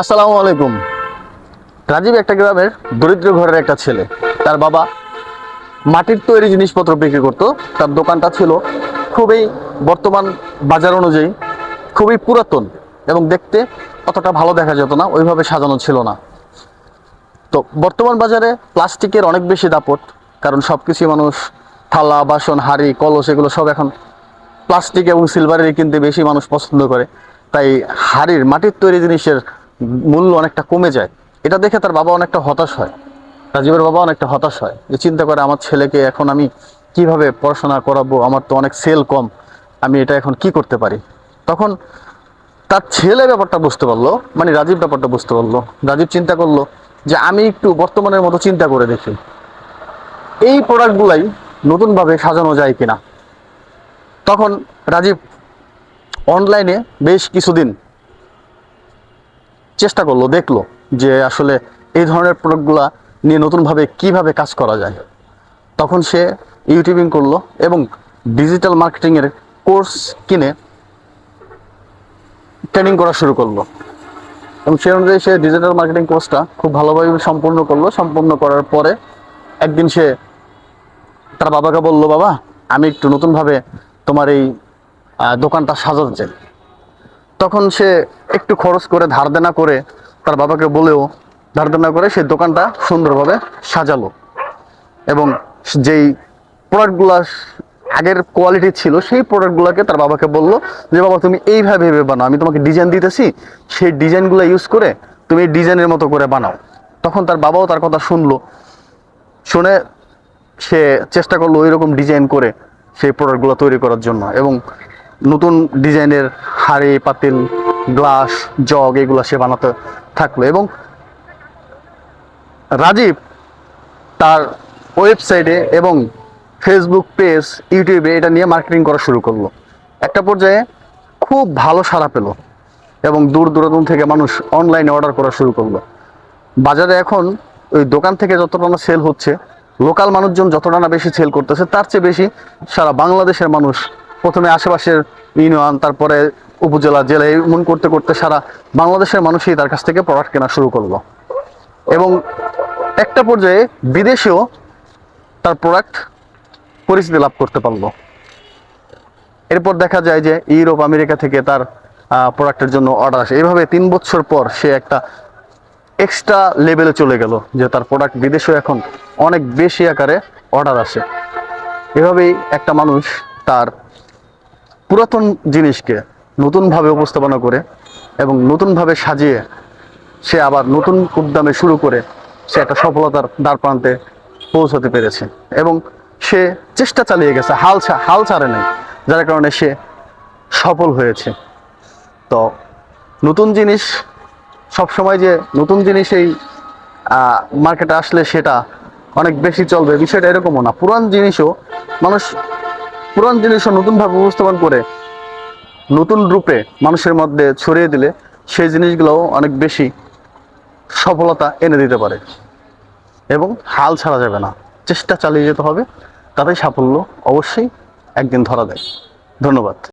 আসসালামু আলাইকুম। রাজীব একটা গ্রামের দরিদ্র ঘরের একটা ছেলে। তার বাবা মাটির তৈরি জিনিসপত্র বিক্রি করতো। তার দোকানটা ছিল খুবই বর্তমান বাজার অনুযায়ী খুবই পুরাতন এবং দেখতে অতটা ভালো দেখা যেত না, ওইভাবে সাজানো ছিল না। তো বর্তমান বাজারে প্লাস্টিকের অনেক বেশি দাপট, কারণ সব কিছুই মানুষ থালা, বাসন, হাঁড়ি, কলস এগুলো সব এখন প্লাস্টিক এবং সিলভারেরই কিনতে বেশি মানুষ পছন্দ করে। তাই হাড়ির, মাটির তৈরি জিনিসের মূল্য অনেকটা কমে যায়। এটা দেখে তার বাবা অনেকটা হতাশ হয়। রাজীবের বাবা অনেকটা হতাশ হয় যে চিন্তা করে, আমার ছেলেকে এখন আমি কীভাবে পড়াশোনা করাবো? আমার তো অনেক সেল কম। আমি এটা এখন কি করতে পারি? তখন তার ছেলে ব্যাপারটা বুঝতে পারল মানে রাজীব ব্যাপারটা বুঝতে পারল। রাজীব চিন্তা করল যে, আমি একটু বর্তমানের মতো চিন্তা করে দেখি। এই প্রোডাক্টগুলাই নতুনভাবে সাজানো যায় কিনা? তখন রাজীব অনলাইনে বেশ কিছুদিন চেষ্টা করল, দেখল যে আসলে এই ধরনের প্রোডাক্টগুলা নিয়ে নতুনভাবে কীভাবে কাজ করা যায়। তখন সে ইউটিউবিং করল এবং ডিজিটাল মার্কেটিংয়ের কোর্স কিনে ট্রেনিং করা শুরু করল। এবং সেই অনুযায়ী সে ডিজিটাল মার্কেটিং কোর্সটা খুব ভালোভাবে সম্পূর্ণ করল। সম্পূর্ণ করার পরে একদিন সে তার বাবাকে বলল, বাবা, আমি একটু নতুনভাবে তোমার এই দোকানটা সাজাতে চাই। তখন সে একটু খরচ করে ধার দেনা করে তার বাবাকে বলেও ধার দেনা করে সে দোকানটা সুন্দরভাবে সাজালো। এবং যেই প্রোডাক্টগুলো আগের কোয়ালিটি ছিল, সেই প্রোডাক্টগুলোকে তার বাবাকে বলল যে, বাবা, তুমি এইভাবে ভেবে বানাও। আমি তোমাকে ডিজাইন দিতেছি, সেই ডিজাইনগুলো ইউজ করে তুমি এই ডিজাইনের মতো করে বানাও। তখন তার বাবাও তার কথা শুনলো। শুনে সে চেষ্টা করল ওই রকম ডিজাইন করে সেই প্রোডাক্টগুলো তৈরি করার জন্য। এবং নতুন ডিজাইনের হাড়ি, পাতিল, গ্লাস, জগ এগুলো সে বানাতে থাকল এবং রাজীব তার ওয়েবসাইটে এবং ফেসবুক পেজ ইউটিউবে এটা নিয়ে মার্কেটিং করা শুরু করল। একটা পর্যায়ে খুব ভালো সাড়া পেল এবং দূর দূরান্ত থেকে মানুষ অনলাইনে অর্ডার করা শুরু করল। বাজারে এখন ওই দোকান থেকে যতটা না সেল হচ্ছে লোকাল মানুষজন যতটা না বেশি সেল করতেছে, তার চেয়ে বেশি সারা বাংলাদেশের মানুষ প্রথমে আশেপাশের ইউনিয়ন, তারপরে উপজেলা, জেলা এমন করতে করতে সারা বাংলাদেশের মানুষই তার কাছ থেকে প্রোডাক্ট কেনা শুরু করল। এবং একটা পর্যায়ে বিদেশেও তার প্রোডাক্ট পরিচিতি লাভ করতে পারল। এরপর দেখা যায় যে ইউরোপ, আমেরিকা থেকে তার প্রোডাক্টের জন্য অর্ডার আসে। এইভাবে তিন বছর পর সে একটা এক্সট্রা লেভেলে চলে গেল যে তার প্রোডাক্ট বিদেশেও এখন অনেক বেশি আকারে অর্ডার আসে। এভাবেই একটা মানুষ তার পুরাতন জিনিসকে নতুনভাবে উপস্থাপনা করে এবং নতুনভাবে সাজিয়ে সে আবার নতুন উদ্যমে শুরু করে সে একটা সফলতার দ্বার প্রান্তে পৌঁছাতে পেরেছে। এবং সে চেষ্টা চালিয়ে গেছে, হাল হাল ছাড়ে নাই, যার কারণে সে সফল হয়েছে। তো নতুন জিনিস, সবসময় যে নতুন জিনিস এই মার্কেটে আসলে সেটা অনেক বেশি চলবে, বিষয়টা এরকমও না। পুরান জিনিসও মানুষ পুরান জিনিসও নতুনভাবে উপস্থাপন করে নতুন রূপে মানুষের মধ্যে ছড়িয়ে দিলে সেই জিনিসগুলোও অনেক বেশি সফলতা এনে দিতে পারে এবং হাল ছাড়া যাবে না। চেষ্টা চালিয়ে যেতে হবে তাতে সাফল্য অবশ্যই একদিন ধরা দেয়। ধন্যবাদ।